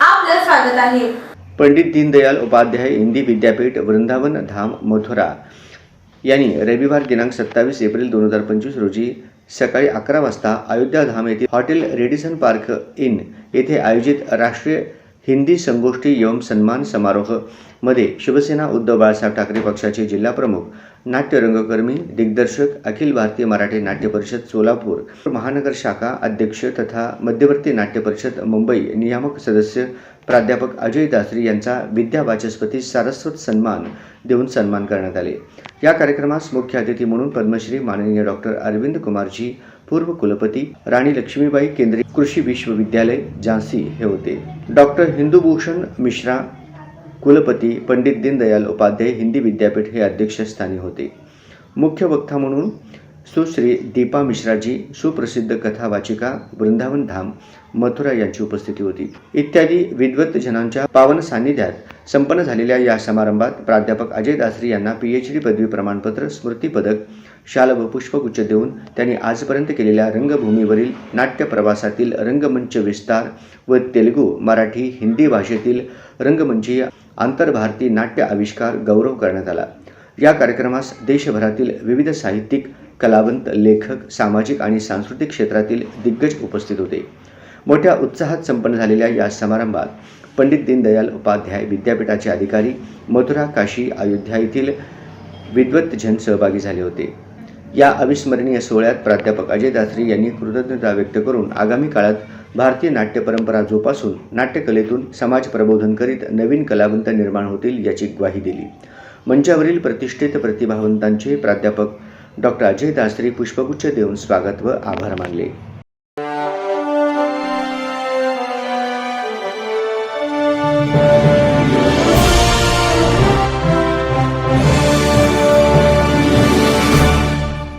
आपलं स्वागत आहे. पंडित दीनदयाल उपाध्याय हिंदी विद्यापीठ वृंदावन धाम मथुरा. यांनी रविवार दिनांक सत्तावीस एप्रिल दोन हजार पंचवीस रोजी सकाळी अकरा वाजता अयोध्या धाम येथील हॉटेल रेडिसन पार्क इन येथे आयोजित राष्ट्रीय हिंदी संगोष्ठी एवं सन्मान समारोहमध्ये शिवसेना उद्धव बाळासाहेब ठाकरे पक्षाचे जिल्हाप्रमुख नाट्यरंगकर्मी दिग्दर्शक अखिल भारतीय मराठी नाट्य परिषद सोलापूर महानगर शाखा अध्यक्ष तथा मध्यवर्ती नाट्य परिषद मुंबई नियामक सदस्य प्राध्यापक अजय दासरी यांचा विद्या वाचस्पती सारस्वत सन्मान देऊन सन्मान करण्यात आले. या कार्यक्रमास मुख्य अतिथी म्हणून पद्मश्री माननीय डॉक्टर अरविंद कुमारजी पूर्व कुलपती राणी लक्ष्मीबाई केंद्रीय कृषी विश्वविद्यालय झांसी हे होते. डॉक्टर हिंदूभूषण मिश्रा कुलपती पंडित दीनदयाल उपाध्याय हिंदी विद्यापीठ हे अध्यक्षस्थानी होते. मुख्य वक्ता म्हणून सुश्री दीपा मिश्राजी सुप्रसिद्ध कथा वाचिका वृंदावन धाम मथुरा यांची उपस्थिती होती. इत्यादी विद्वत जनांच्या पावन सान्निध्यात संपन्न झालेल्या या समारंभात प्राध्यापक अजय दासरी यांना पीएच डी पदवी प्रमाणपत्र स्मृती पदक शाल व पुष्पगुच्छ देऊन त्यांनी आजपर्यंत केलेल्या रंगभूमीवरील नाट्य प्रवासातील रंगमंच विस्तार व तेलुगू मराठी हिंदी भाषेतील रंगमंचीय आंतरभारती नाट्य आविष्कार गौरव करण्यात आला. या कार्यक्रमास देशभरातील विविध साहित्यिक कलावंत लेखक सामाजिक आणि सांस्कृतिक क्षेत्रातील दिग्गज उपस्थित होते. मोठ्या उत्साहात संपन्न झालेल्या या समारंभात पंडित दीनदयाल उपाध्याय विद्यापीठाचे अधिकारी मथुरा काशी अयोध्या येथील विद्वतजन सहभागी झाले होते. या अविस्मरणीय सोहळ्यात प्राध्यापक अजय दासरी यांनी कृतज्ञता व्यक्त करून आगामी काळात भारतीय नाट्य परंपरा जोपासून नाट्यकलेतून समाज प्रबोधन करीत नवीन कलावंत निर्माण होतील याची ग्वाही दिली. मंचावरील प्रतिष्ठित प्रतिभावंतांचे प्राध्यापक डॉक्टर अजय दासरी पुष्पगुच्छ देऊन स्वागत व आभार मानले.